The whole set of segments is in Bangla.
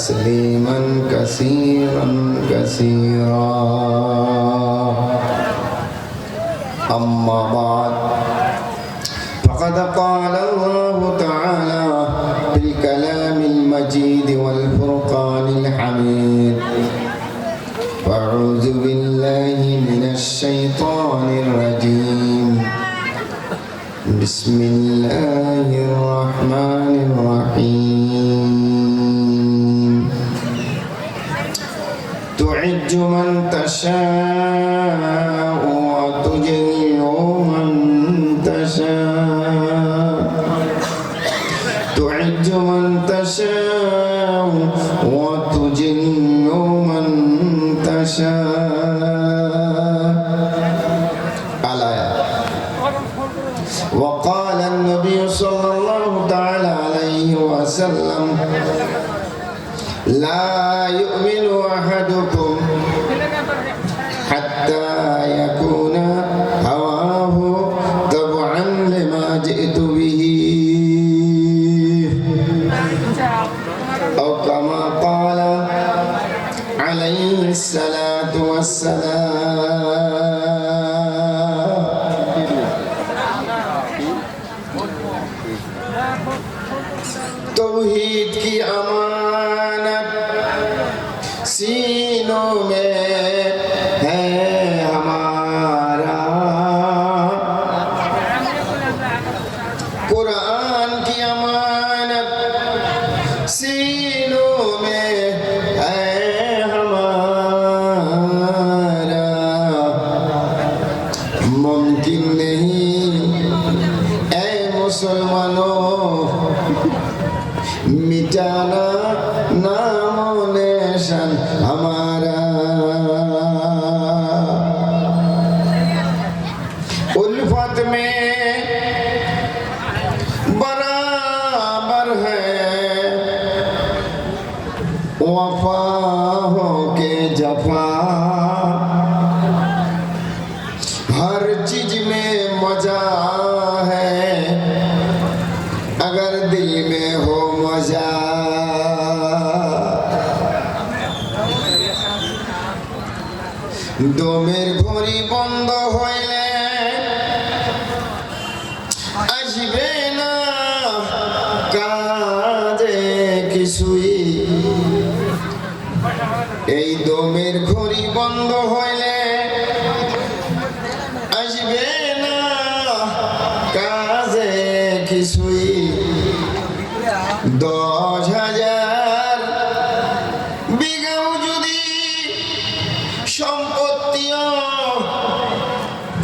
تسليما كثيرا كثيرا. أما بعد فقد قال الله تعالى بالكلام المجيد والفرقان الحميد. أعوذ بالله من الشيطان الرجيم. بسم الله تشاء وتجل من تشاء تعج من تشاء وتجل من تشاء الآية وقال النبي صلى الله تعالى عليه وسلم لا يؤمن तौहीद की अमानत सीनों में है हमारा कुरान की अमानत सीनों में है हमारा मुमकिन नहीं ऐ मुसलमानों মিটানা দমের ঘড়ি বন্ধ হইলে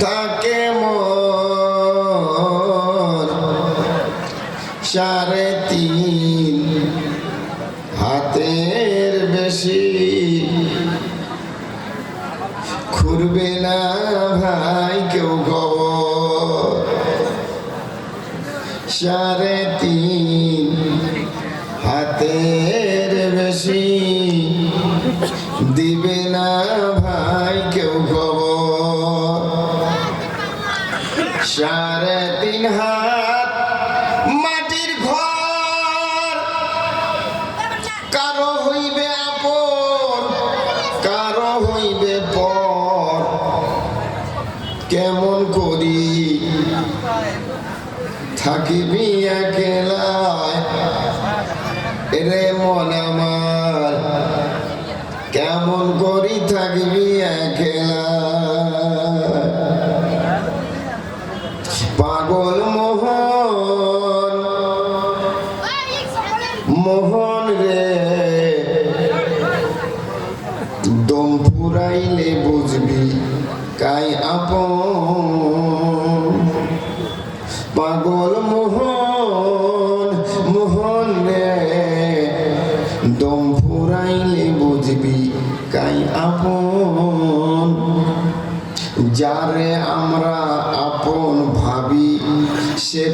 থাকে সাড়ে থাকিবি একলায় রে মন আমার, কেমন করি থাকবি একলা পাগল মোহন মোহন রে। দম ফুরাইলে বুঝবি কাই আপন। পাগল মোহন মোহন রে। দম ফুরাইলে বুঝবি কাই আপন। যারে আমরা আপন ভাবি সে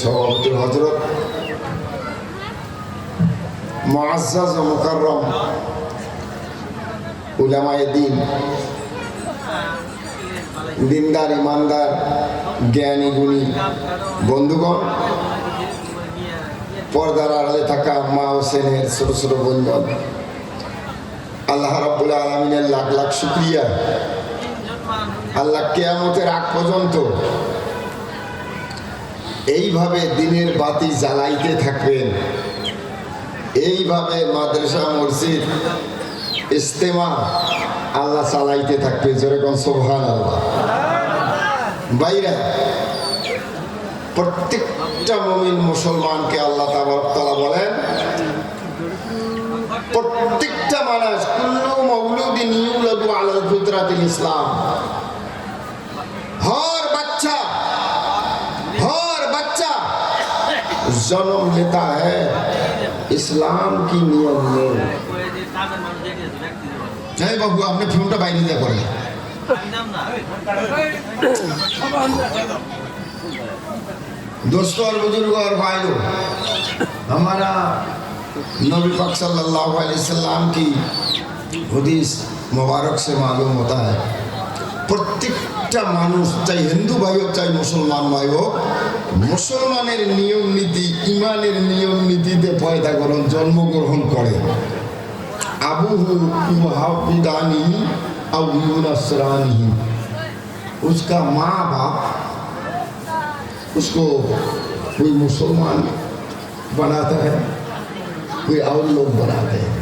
সভাপতি হজরত দিন, দিনদার, ইমানদার, জ্ঞানী, গুণী বন্ধুগণ, পর্দার আড়ালে থাকা মা হোসেনের ছোট ছোট বন্ধুগণ, আল্লাহ রাব্বুল আলমিনের লাখ লাখ শুক্রিয়া। আল্লাহ কেয়ামতের আগ পর্যন্ত এইভাবে দিনের বাতি জ্বালাইতে থাকবেন। এইভাবে মাদ্রাসা, মসজিদ ইস্তেমা আল্লাহ চালাইতে থাকবে যেরকম সোহান আল্লাহ বাইরা, প্রত্যেকটা মমিন মুসলমানকে আল্লাহ তালা বলেন, প্রত্যেকটা মানুষ আলাল ফিতরাতিল ইসলাম। जन्म लेता है इस्लाम की नियम में जय बाबू आपने ফোনটা বাইরে দিয়ে করে दोस्तों और बुजुर्गों और भाइयों हमारा नबी पाक सल्लल्लाहु अलैहि वसल्लम की हदीस मुबारक से मालूम होता है প্রত্যেকটা মানুষ চাই হিন্দু ভাই হোক চাই মুসলমান ভাই হোক মুসলমানের নিয়ম নীতি ইমানের নিয়ম নীতিতে পয়দা গ্রহণ জন্মগ্রহণ করে আবুহু ইউহাবিদানি আউ ইউনাসরানি उसका माँ बाप उसको कोई मुसलमान बनाता है कोई और लोग बनाते हैं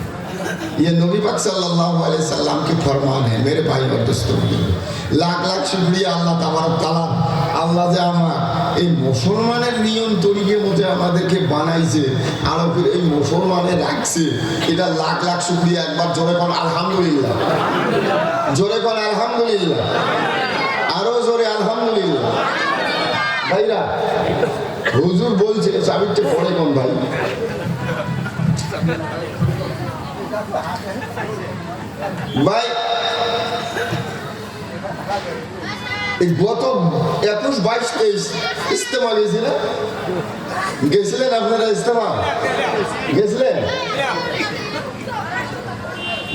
ये नबी पाक सल्लल्लाहु अलैहि वसल्लम की फरमान है मेरे भाई और दोस्तों লাখ লাখ শুক্রিয়া আল্লাহ তাবারক তালা আল্লাহ যে আমার এই মুসলমানের নিয়ম তরিকের মধ্যে আমাদেরকে বানাইছে আরও এই মুসলমানে রাখছে। এটা লাখ লাখ শুক্রিয়া একবার জোরে কোন, আলহামদুলিল্লাহ। জোরে কোন, আলহামদুলিল্লাহ। আরও জোরে, আলহামদুলিল্লাহ। ভাইরা, হুজুর বলছে চাবিরটা পড়ে কোন ভাই। ভাই এই গত একুশ বাইশ তেইশ ইস্তেমা গেছিলেন গেছিলেন আপনারা ইস্তেমা গেছিলেন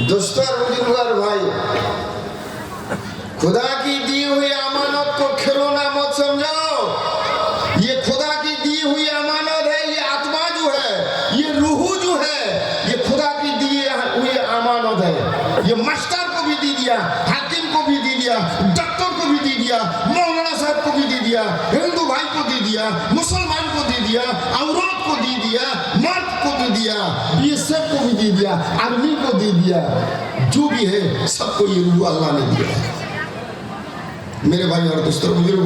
दोस्तों और बुजुर्ग भाई खुदा की दी हुई अमानत को खिलौना मत समझो ये खुदा की दी हुई अमानत है ये आत्मा जो है ये रूहू जो है ये खुदा की दी हुई अमानत है ये मास्टर को भी दे दिया हाकिम को भी दे दिया डॉक्टर को भी दे दिया मौलाना साहब को भी दे दिया हिंदू भाई को दे दिया मुसलमान को दे दिया औरत को दे दिया मर्द को दे दिया ये सब को भी दे दिया आदमी को दे दिया जो भी है सबको ये रूह अल्लाह ने दिया है মেরে ভাই আর দোস্তর বুজুর্গ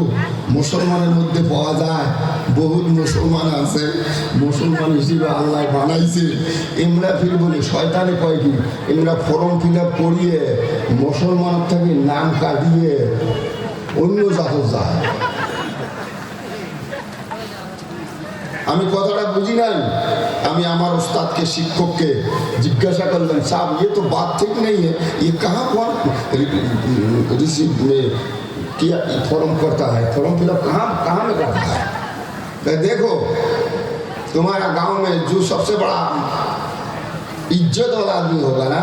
মুসলমানের মধ্যে পাওয়া যায় বহুত মুসলমান আছে মুসলমান হিসেবে আল্লাহ বানাইছে এমরা ফির বলি শয়তানে কয় কি এমরা ফর্ম ফিল আপ করিয়ে মুসলমান থেকে নাম কাটিয়ে অন্য জাত যায় আমি কথাটা বুঝি নাই আমি আমার उस्ताद শিক্ষককে জিজ্ঞাসা করলাম साहब ये तो बात ठीक नहीं है ये कहाँ कौन रिसीव में किया फॉर्म करता है फॉर्म फिलअप कहाँ कहाँ में करता है मैं देखो तुम्हारा गांव में जो सबसे बड़ा इज्जत वाला आदमी होगा ना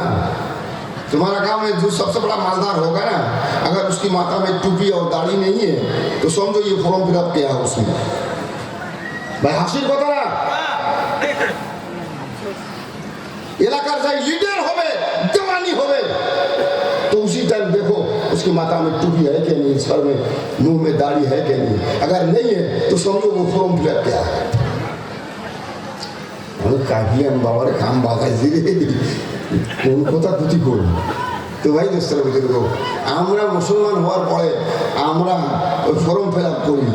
तुम्हारा गाँव में जो सबसे बड़ा मालदार होगा ना, अगर उसकी माता में टूपी और दाढ़ी नहीं है तो समझो ये फॉर्म फिलअप किया है उसने। भाई हाशिर को जवानी तो उसी टाइम देखो, उसकी माता में टूपी है क्या नहीं, सर में, मुँह में दाढ़ी है क्या नहीं। अगर नहीं है तो समझो वो फॉर्म फिलअप किया है। আমি বাবার কাম বাঁধাইছি রে। কোন কথা দুটি করব তো ভাই দোস্তরা বুঝে আমরা মুসলমান হওয়ার পরে আমরা ওই ফর্ম ফিল আপ করি।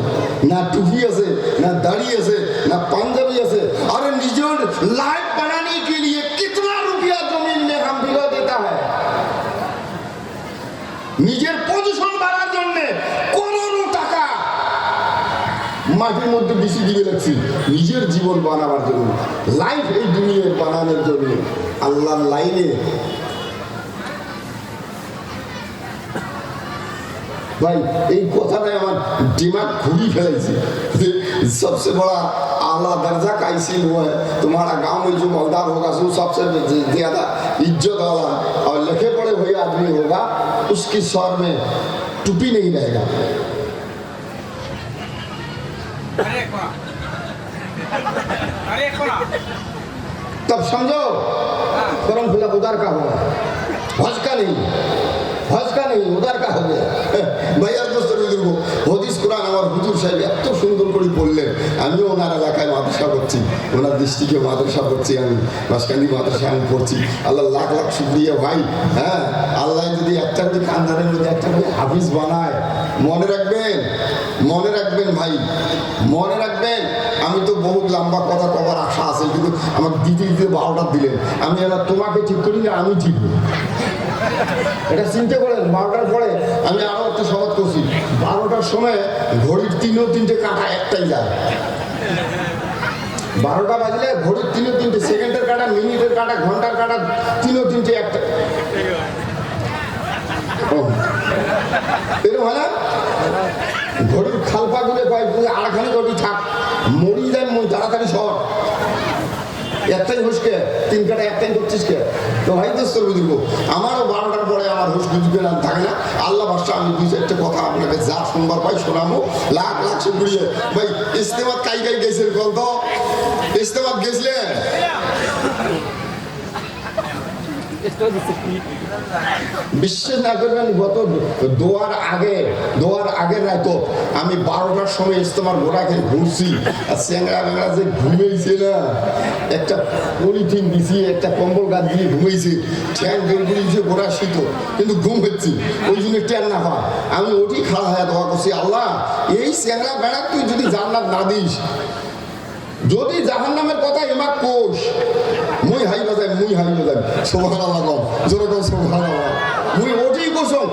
না টুপি আছে, না দাড়ি আছে, না পাঞ্জাবি আছে। আরে নিজের লাইফ মাটির মধ্যে বিষি দিয়ে রাখছি নিজের জীবন বানাবার জন্য লাইফ এই দুনিয়ায় বানানোর জন্য আল্লাহ লাইনে ভাই, এই কথাটাই আমার ডিমাগ ঘুরি ফেলাইছে সবচেয়ে বড় আল্লাহ দরজা কাইছি হয়, তোমার গাঁও মে যে মহদার হোগা সু সবচেয়ে জ্যাদা ইজ্জত আল্লাহ আর লেখে পড়ে হয়ে আদমি হোক উসকি স্বর মে টুপি নেই রহেগা तब समझो फॉर्म फिलअप उधर का होगा हज का नहीं হজ কা নেই উদার কা হবে ভাইয়ার দোস্তর বুজুর্গ হদিস কোরআন আমার হুজুর সাহেব এত সুন্দর করে বললেন আমিও ওনার এলাকায় মাদ্রাসা করছি ওনার দৃষ্টিকে মাদ্রাসা করছি আমি মাসকান্দি মাদ্রাসা আমি পড়ছি আল্লাহ লাখ লাখ শুক্রিয়া ভাই হ্যাঁ আল্লাহ যদি একটা করে কান্দারের মধ্যে একটা করে হাফিজ বানায় মনে রাখবেন মনে রাখবেন ভাই মনে রাখবেন আমি তো বহুত লম্বা কথা কবার আশা আছে, কিন্তু আমাকে দিতে দিতে বারোটা দিলেন। আমি এবার তোমাকে ঠিক করি না, আমি ঠিক এটা চিনতে করেন বারোটার পরে আমি আরও একটা সহজ করছি। বারোটার সময় ঘড়ির তিনও তিনটে কাঁটা একটাই যায়। বারোটা বাজলে ঘড়ির তিনও তিনটে, সেকেন্ডের কাটা, মিনিটের কাটা, ঘণ্টার কাটা, তিনও তিনটে একটা। এরকম হয় না? ঘড়ির খালপা গুলে তুই আড়খানি ঘড়ি থাক। মরি যায় মই, তাড়াতাড়ি সর। একটাই হুসকে তিন কাটা একটাই করছিস কে তো ভাই, দোস্ত বুঝব আমারও বারোটার পরে আমার হুস বুঝবে না, থাকে না? আল্লাহ বাসা আমি দুই চারটে কথা আপনাকে যা শুনবার পাই শোনাবো। লাখ লাখ শুক্রিয়ে। ভাই, ইস্তেমাত কাই কাই গেছেন কল তো ইস্তেমাত গেছিলেন? বিশ্বাস না করবেন গত দোয়ার আগে, দোয়ার আগের রাত আমি বারোটার সময় ইস্তেমার গোড়া ঘুরছি। আর স্যাংরা ব্যাংরা যে ঘুমিয়েছে না, একটা পলিথিন বিছিয়ে একটা কম্বল গাছ দিয়ে ঘুমিয়েছে। ঠ্যাং ঘুরিয়েছে গোড়া শীত কিন্তু ঘুম হচ্ছে। ওই জন্য ট্যান না হয়। আমি ওটি খাওয়া হয়ে দোয়া করছি, আল্লাহ, এই স্যাংরা বেড়া তুই যদি জান্নাত না দিস। যদি জাহান নামের কথা এমা কোষ, মুই হাই বাজাই, মুই হাই বাজাই। সোভান আল্লাহ কম জোরে কম সোভান আল্লাহ মুই ওঠেই কোসম,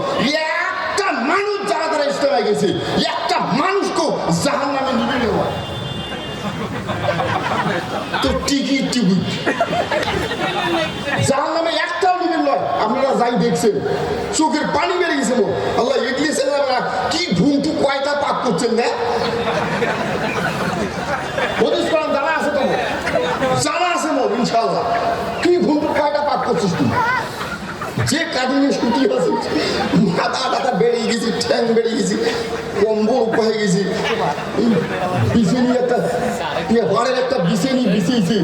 একটা মানুষ যারা তারা ইস্তেমায় গেছে, একটা মানুষকে জাহান নামে নিবে নেওয়া তো টিকিট টিকিট জাহান নামে একটাও নিবেন নয়, আপনারা যাই দেখছেন, চোখের পানি বেড়ে গেছে মোর আল্লাহ এগলিয়েছেন আপনারা কি ঘুমটু কয়টা পাক করছেন না হদিস কোরআন জানা আছে তো জানা আছে মোর, ইনশাআল্লাহ। কি ঘুমটু কয়টা পাক করছিস তুই? যে কাটিংয়ে ছুটি আছে, মাথা টাথা বেড়ে গেছি, ঠ্যাং বেড়ে গেছি, কম্বল হয়ে গেছি। বিছেনি একটা ঘরের একটা বিছেনি বিছিয়েছি,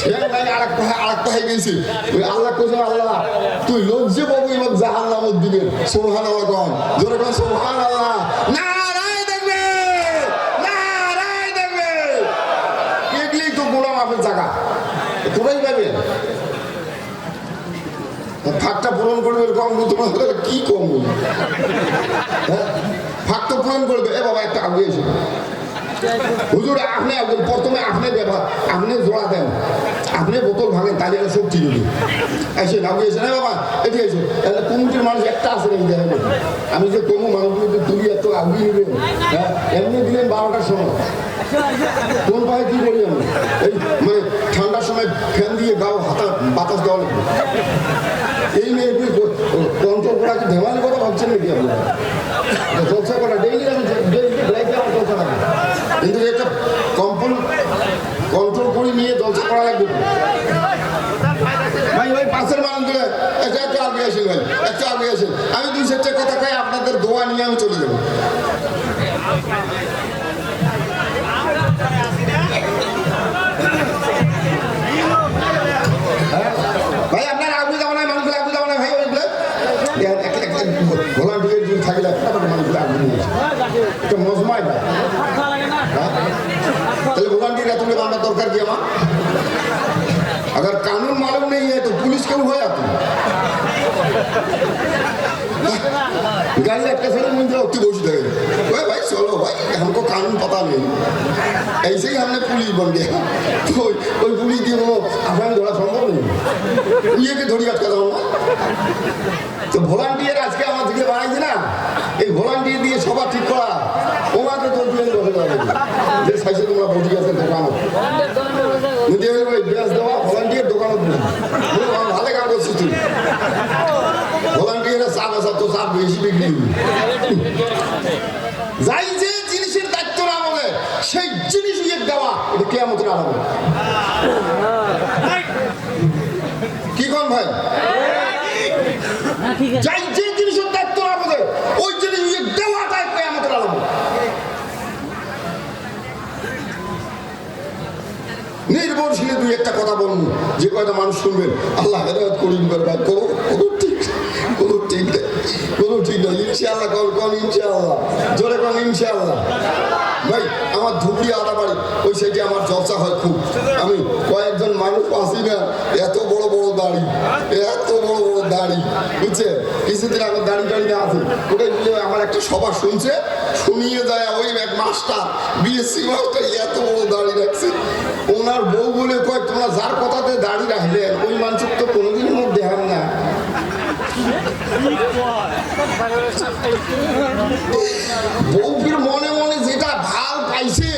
ঠ্যাং নাই আর একটা আর একটা হয়ে গেছি। ওই আল্লাহ কোথাও আল্লাহ, তুই লজ্জে পাবো এবং জাহান নামত দিবেন সোহান আল্লাহ কম জোরে কম সোহান আল্লাহ না পূরণ করবে কম তোমাদের কি কম হ্যাঁ? ফাঁক তো পূরণ করবে। এ বাবা, একটা আগে এসে। হুজুর, আপনি একজন, প্রথমে আপনি ব্যবহার, আপনি জোড়া দেন। আপনি বোতল ভাঙেন, তাহলে এটা ঠিক হবে এসে আগে এসে না বাবা এটি এসে। তাহলে কমিটির মানুষ একটা আছে নাকি দেখেন আমি যে কোনো মানুষগুলোকে তুলি এত আগিয়ে নেবেন হ্যাঁ এমনি দিলেন বারোটার সময়। কোন পায়ে কি করি আমি? এই মানে ঠান্ডার সময় ফ্যান দিয়ে গাও, হাতা, বাতাস দেওয়া লাগবে। দেওয়াল করে ভাবছেন নাকি আপনারা চর্চা করা ডেইলি আমি ডেইলি লাইফে আমার চর্চা লাগে কিন্তু একটা কন্ট্রোল কন্ট্রোল করে নিয়ে চর্চা করা লাগবে। ভাই ভাই, পাশের মানুষগুলো একটা একটু আগে আসেন ভাই, একটু আগে আসেন। আমি দুই চারটে কথা খাই আপনাদের দোয়া নিয়ে আমি চলে যাব। गाड़ी रखते समय मुझे उठती बसी थे भाई भाई चलो भाई हमको कानून पता नहीं ऐसे ही हमने पुलिस बन गया तो कोई पुलिस দিয়ে কোনো আসামি ধরা সম্ভব নেই ইয়েকে ধরি আটকা দেবো না তো ভলান্টিয়ার আজকে আমার থেকে বানাইছে না এই ভলান্টিয়ার দিয়ে সবার ঠিক করা ওনাকে তো দিয়ে বসে যাবে যে সাইসে তোমরা বসে আছে দোকান যাই যে জিনিসের দায়িত্ব না বলে, সেই জিনিস দেওয়া, এটা কেমন আলাদা কি কোন ভাই? যাই যে জিনিসের দায়িত্ব না বোঝে ওই জিনিস কেয়ামতের আলাদা নির্ভরশীলে দুই একটা কথা বলব যে কয়টা মানুষ শুনবেন, আল্লাহ হেদায়ত করিম কোনো ঠিক নেই। ইনশাআল্লাহ কল কল ইনশাআল্লাহ। জোরে কল ইনশাআল্লাহ। ভাই, আমার ধুবড়ি আদা বাড়ি, ওই সাইডে আমার চর্চা হয় খুব। আমি কয়েকজন মানুষ আসি না, এত বড় বড় দাড়ি, এত বড় বড় দাড়ি, বুঝছে? কিছুদিন আমার দাড়ি টাড়ি না আছে। মিলে আমার একটা সভা শুনছে, শুনিয়ে যায় ওই এক মাস্টার, বিএসসি মাস্টার, এত বড় দাড়ি রাখছে। ওনার বউ বলে কয় তোমরা যার কথাতে দাড়ি রাখলেন, ওই মানুষের তো কোনোদিনের মধ্যে দেখান না। বউফির মনে মনে যেটা ভালো পাইছে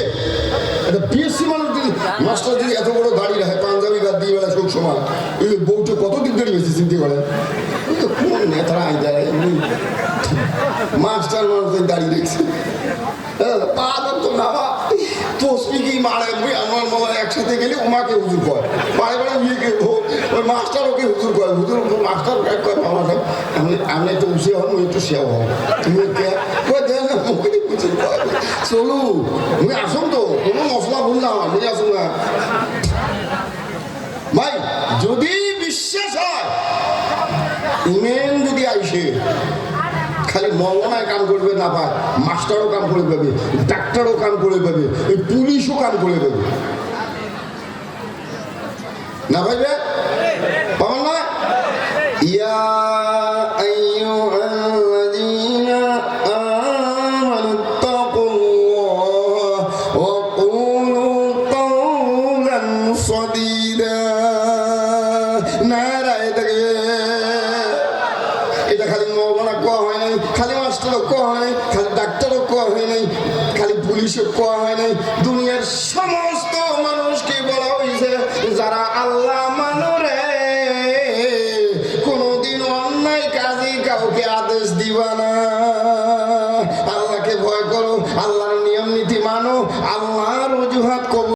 এটা বিএসসি মানুষ যদি মাস্টার যদি এত বড় গাড়ি রাখে পাঞ্জাবি গাদ দিয়ে বেড়ায় সব সময় এই বউটা কতদিন দাড়ি হয়েছে চিন্তা করেন কোন নেতারা আই দাঁড়ায় মাস্টার মানুষের দাড়ি দেখছে। হ্যাঁ, পা তো নামা। তসবি কি মারে মুই আমার মামা একসাথে গেলে ওমাকে হুজুর কয়। বারে বারে বিয়ে ওই মাস্টার ওকে হুজুর কয়। হুজুর মাস্টার কয় কয়, মামা সাহেব, আমি আমি একটু উসে হন মুই একটু সেও হন। তুমি কে কয় দেন না মুখে হুজুর কয়। চলু মুই আসুন তো, কোনো বিশ্বাস হয় যদি আইসে মলনায় কাম করবে না পায় মাস্টারও কাম করে পাবে ডাক্তারও কাম করে পাবে এই পুলিশও কাম করে পাবে না ভাইবে পাবেন না? ইয়া